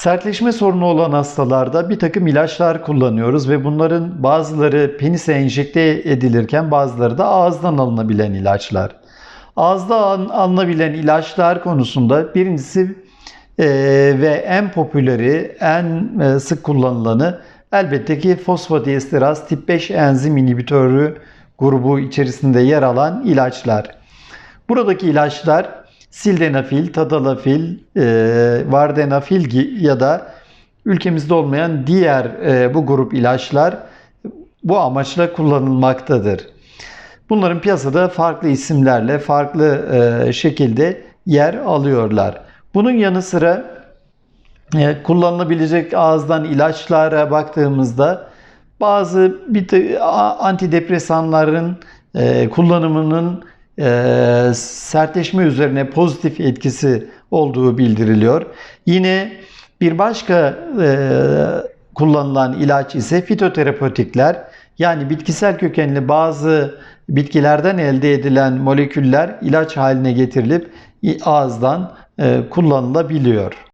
Sertleşme sorunu olan hastalarda bir takım ilaçlar kullanıyoruz ve bunların bazıları penise enjekte edilirken bazıları da ağızdan alınabilen ilaçlar. Ağızda al- alınabilen ilaçlar konusunda birincisi e, ve en popüleri, en e, sık kullanılanı elbette ki fosfodiesteraz tip 5 enzim inhibitörü grubu içerisinde yer alan ilaçlar. Buradaki ilaçlar sildenafil, tadalafil, e, vardenafil ya da ülkemizde olmayan diğer e, bu grup ilaçlar bu amaçla kullanılmaktadır. Bunların piyasada farklı isimlerle, farklı e, şekilde yer alıyorlar. Bunun yanı sıra e, kullanılabilecek ağızdan ilaçlara baktığımızda bazı bir antidepresanların e, kullanımının e, sertleşme üzerine pozitif etkisi olduğu bildiriliyor. Yine bir başka e, kullanılan ilaç ise fitoterapötikler yani bitkisel kökenli bazı bitkilerden elde edilen moleküller ilaç haline getirilip ağızdan e, kullanılabiliyor.